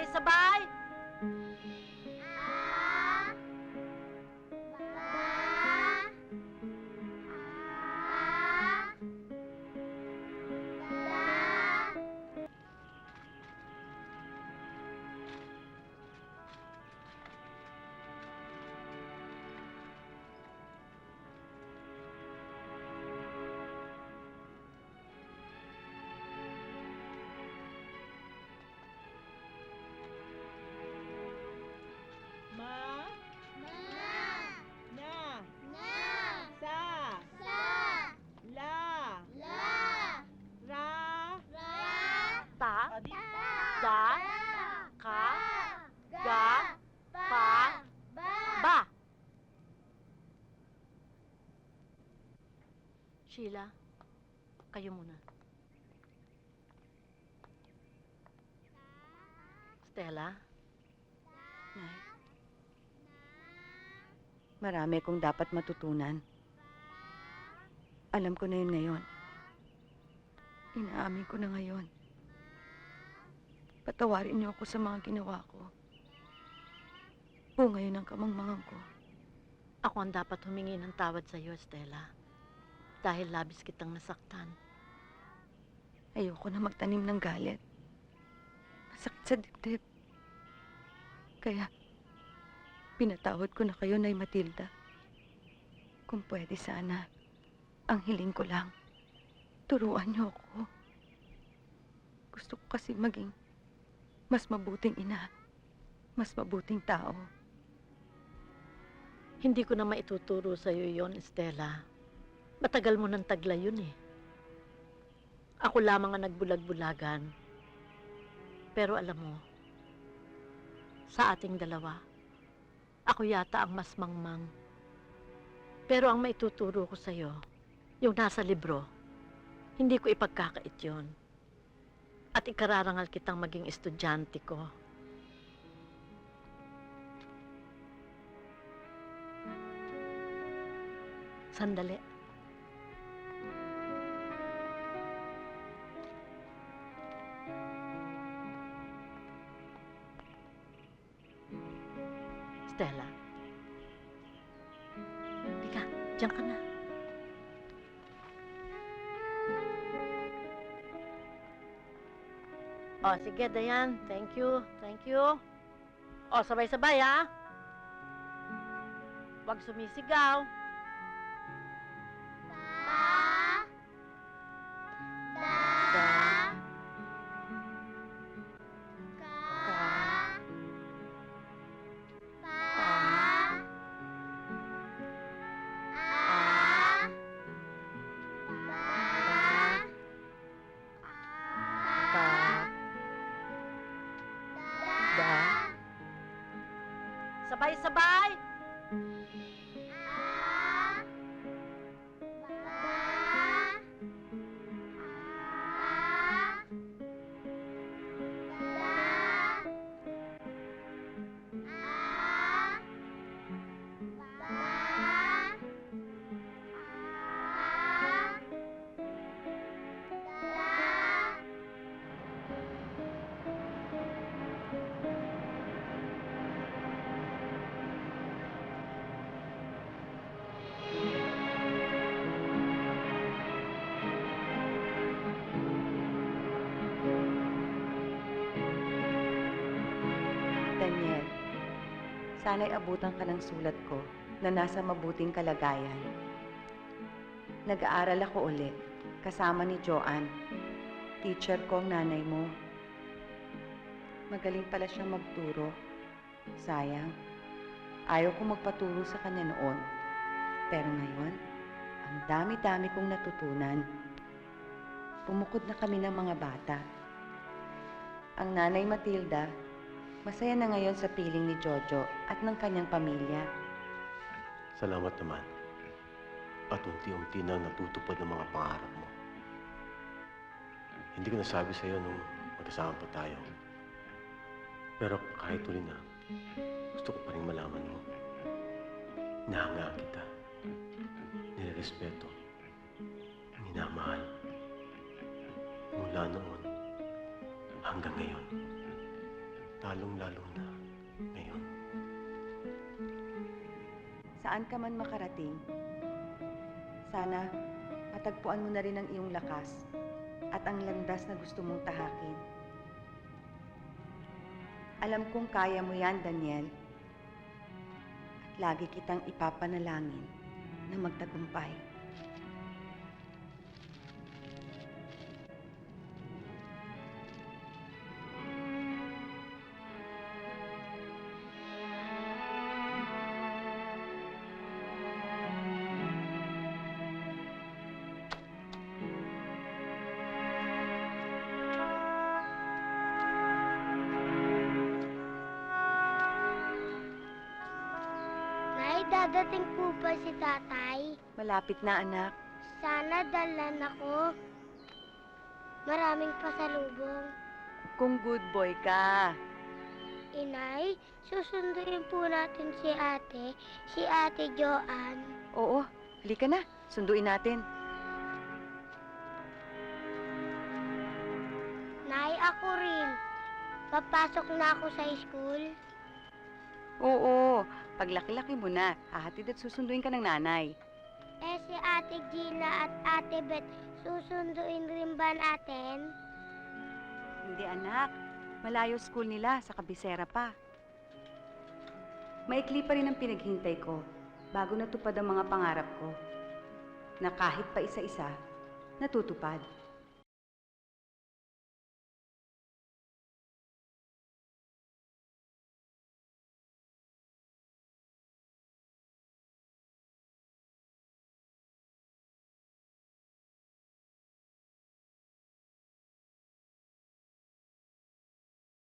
Sabay-sabay! Ma? Sheila, kayo muna. Stella? Nay. Marami kong dapat matutunan. Alam ko na yun ngayon. Inaamin ko na ngayon. Patawarin niyo ako sa mga ginawa ko. Bunga yun ang kamangmangan ko. Ako ang dapat humingi ng tawad sa iyo, Stella. Dahil labis kitang nasaktan. Ayoko na magtanim ng galit. Masakit sa dibdib. Kaya, pinatawad ko na kayo, Nay Matilda. Kung pwede sana, ang hiling ko lang, turuan niyo ako. Gusto ko kasi maging mas mabuting ina, mas mabuting tao. Hindi ko na maituturo sa iyo yon, Stella. Matagal mo nang tagla yun eh. Ako lamang ang nagbulag-bulagan. Pero alam mo, sa ating dalawa, ako yata ang mas mangmang. Pero ang maituturo ko sa iyo, yung nasa libro, hindi ko ipagkakait yon. At ikararangal kitang maging estudyante ko. Sandali. Stella. Tika, diyan ka na. O, sige, Dayan. Thank you. Thank you. O, sabay-sabay, ha? Huwag sumisigaw. Sabay-sabay. Daniel, sana'y abutan ka ng sulat ko na nasa mabuting kalagayan. Nag-aaral ako ulit, kasama ni Joanne. Teacher ko ang nanay mo. Magaling pala siyang magturo. Sayang, ayaw ko magpaturo sa kanya noon. Pero ngayon, ang dami-dami kong natutunan. Pumukod na kami ng mga bata. Ang nanay Matilda Masaya na ngayon sa piling ni Jojo at ng kanyang pamilya. Salamat naman. At unti-unti nang natutupad ng mga pangarap mo. Hindi ko nasabi sa'yo nung magkasama pa tayo. Pero kahit huli na, gusto ko pa rin malaman mo. Nahangaan kita. Nirespeto. Minamahal. Mula noon hanggang ngayon. Lalong-lalo na ngayon. Saan ka man makarating, sana matagpuan mo na rin ang iyong lakas at ang landas na gusto mong tahakin. Alam kong kaya mo yan, Daniel. At lagi kitang ipapanalangin na magtagumpay. Dadating po ba si tatay? Malapit na, anak. Sana dalan ako. Maraming pasalubong. Kung good boy ka. Inay, susunduin po natin si ate, si ate Joanne. Oo, halika na. Sunduin natin. Nay, ako rin. Papasok na ako sa school. Oo, paglaki-laki mo na, hahatid at susunduin ka ng nanay. Eh, si ate Gina at ate Beth, susunduin rin ba natin? Hindi anak, malayo school nila sa kabisera pa. Maikli pa rin ang pinaghintay ko bago natupad ang mga pangarap ko. Na kahit pa isa-isa, natutupad.